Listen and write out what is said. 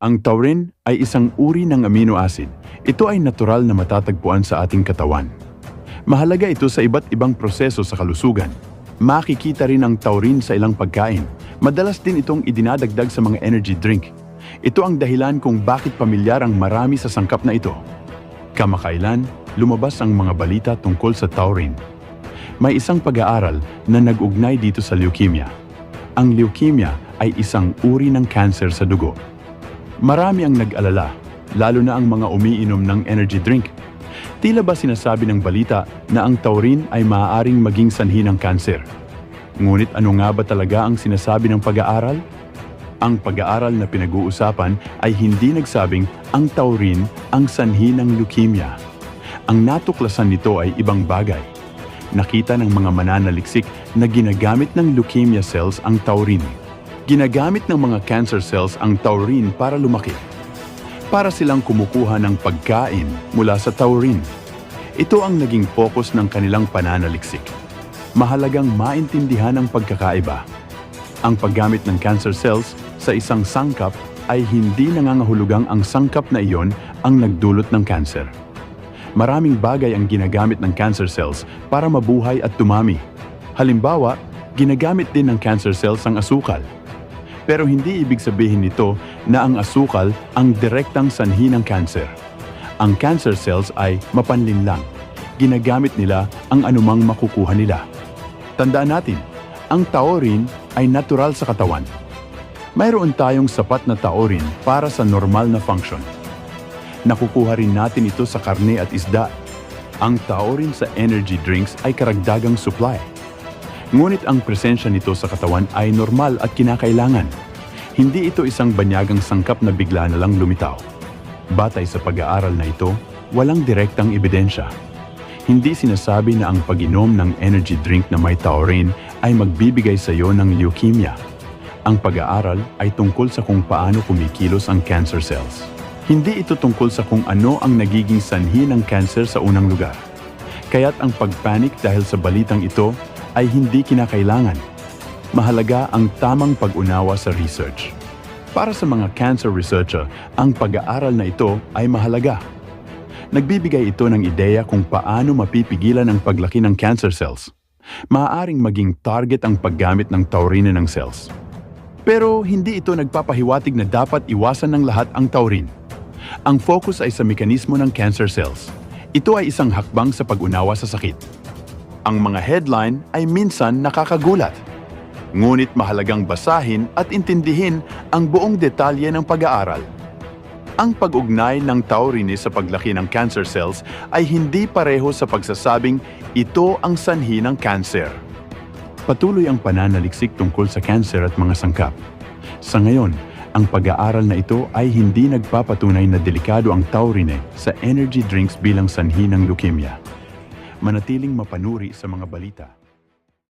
Ang taurine ay isang uri ng amino acid. Ito ay natural na matatagpuan sa ating katawan. Mahalaga ito sa iba't ibang proseso sa kalusugan. Makikita rin ang taurine sa ilang pagkain. Madalas din itong idinadagdag sa mga energy drink. Ito ang dahilan kung bakit pamilyar ang marami sa sangkap na ito. Kamakailan, lumabas ang mga balita tungkol sa taurine. May isang pag-aaral na nag-ugnay dito sa leukemia. Ang leukemia ay isang uri ng cancer sa dugo. Marami ang nag-alala, lalo na ang mga umiinom ng energy drink. Tila ba sinasabi ng balita na ang taurine ay maaaring maging sanhi ng cancer? Ngunit ano nga ba talaga ang sinasabi ng pag-aaral? Ang pag-aaral na pinag-uusapan ay hindi nagsabing ang taurine ang sanhi ng leukemia. Ang natuklasan nito ay ibang bagay. Nakita ng mga mananaliksik na ginagamit ng leukemia cells ang taurine. Ginagamit ng mga cancer cells ang taurine para lumaki. Para silang kumukuha ng pagkain mula sa taurine. Ito ang naging focus ng kanilang pananaliksik. Mahalagang maintindihan ang pagkakaiba. Ang paggamit ng cancer cells sa isang sangkap ay hindi nangangahulugang ang sangkap na iyon ang nagdulot ng cancer. Maraming bagay ang ginagamit ng cancer cells para mabuhay at tumami. Halimbawa, ginagamit din ng cancer cells ang asukal. Pero hindi ibig sabihin nito na ang asukal ang direktang sanhi ng cancer. Ang cancer cells ay mapanlinlang. Ginagamit nila ang anumang makukuha nila. Tandaan natin, ang taurine ay natural sa katawan. Mayroon tayong sapat na taurine para sa normal na function. Nakukuha rin natin ito sa karne at isda. Ang taurine sa energy drinks ay karagdagang supply. Ngunit ang presensya nito sa katawan ay normal at kinakailangan. Hindi ito isang banyagang sangkap na bigla na lang lumitaw. Batay sa pag-aaral na ito, walang direktang ebidensya. Hindi sinasabi na ang pag-inom ng energy drink na may taurine ay magbibigay sa iyo ng leukemia. Ang pag-aaral ay tungkol sa kung paano kumikilos ang cancer cells. Hindi ito tungkol sa kung ano ang nagiging sanhi ng cancer sa unang lugar. Kaya't ang pagpanik dahil sa balitang ito ay hindi kinakailangan. Mahalaga ang tamang pag-unawa sa research. Para sa mga cancer researcher, ang pag-aaral na ito ay mahalaga. Nagbibigay ito ng ideya kung paano mapipigilan ang paglaki ng cancer cells. Maaaring maging target ang paggamit ng taurine ng cells. Pero hindi ito nagpapahiwatig na dapat iwasan ng lahat ang taurine. Ang focus ay sa mekanismo ng cancer cells. Ito ay isang hakbang sa pag-unawa sa sakit. Ang mga headline ay minsan nakakagulat. Ngunit mahalagang basahin at intindihin ang buong detalye ng pag-aaral. Ang pag-ugnay ng taurine sa paglaki ng cancer cells ay hindi pareho sa pagsasabing ito ang sanhi ng cancer. Patuloy ang pananaliksik tungkol sa cancer at mga sangkap. Sa ngayon, ang pag-aaral na ito ay hindi nagpapatunay na delikado ang taurine sa energy drinks bilang sanhi ng leukemia. Manatiling mapanuri sa mga balita.